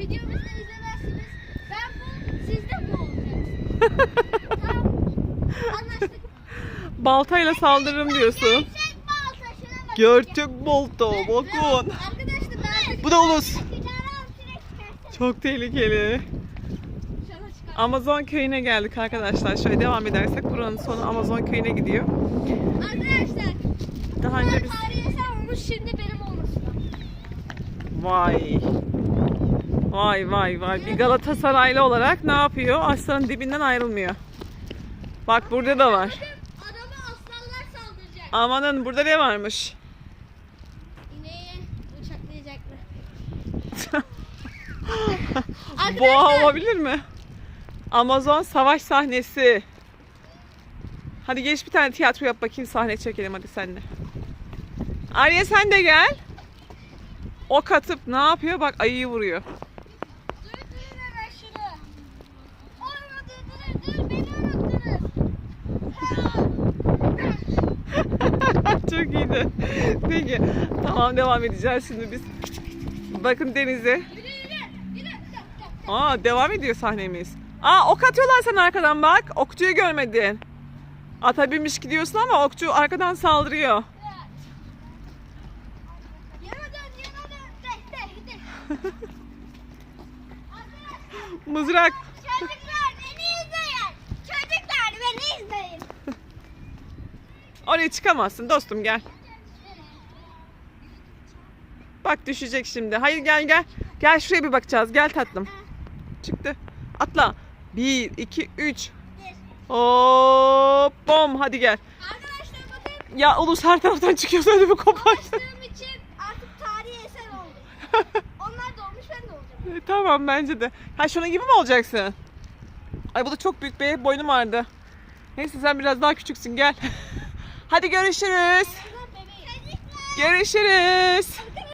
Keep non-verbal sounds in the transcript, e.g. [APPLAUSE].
videomuzu izlemezsiniz. Ben bu, siz de bu olacaksınız. tamam. Anlaştık. Baltayla saldırırım diyorsun. Gerçek balta şuna bak. Gerçek balta bakın. Arkadaşlar ben Bu da ulus. Çok tehlikeli. Amazon köyüne geldik arkadaşlar. Şöyle devam edersek buranın sonu Amazon köyüne gidiyor. Arkadaşlar. Daha önce biz... tarihi eser olmuş şimdi benim olmasın. Vay. Vay vay vay. Bir Galatasaraylı olarak ne yapıyor? Aslanın dibinden ayrılmıyor. Bak burada da var. Adama aslanlar saldıracak. Amanın burada ne varmış? İneği bıçaklayacaklar. [LAUGHS] Boğa olabilir mi? Amazon savaş sahnesi. Hadi geç bir tane tiyatro yap bakayım sahne çekelim hadi sen de. Arya sen de gel. Ok atıp ne yapıyor? Bak ayıyı vuruyor. Çok iyiydi. Peki tamam devam edeceğiz şimdi biz. Bakın denize. Aa devam ediyor sahnemiz. Aa ok atıyorlar sana arkadan bak. Okçuyu görmedin. Ata binmiş gidiyorsun ama okçu arkadan saldırıyor. [LAUGHS] Mızrak. Oraya çıkamazsın dostum gel. Bak düşecek şimdi. Hayır gel gel. Gel şuraya bir bakacağız. Gel tatlım. Çıktı. Atla. Bir, iki, üç. Hop bom hadi gel. Arkadaşlar bakın Ya Ulus her taraftan çıkıyorsa ödümü kopardı. açtığım için artık tarihi eser oldu. [LAUGHS] Onlar da olmuş ben de olacağım. E, tamam bence de. Ha şuna gibi mi olacaksın? Ay bu da çok büyük be. Boynum ağrıdı. Neyse sen biraz daha küçüksün gel. [LAUGHS] Hadi görüşürüz. Görüşürüz.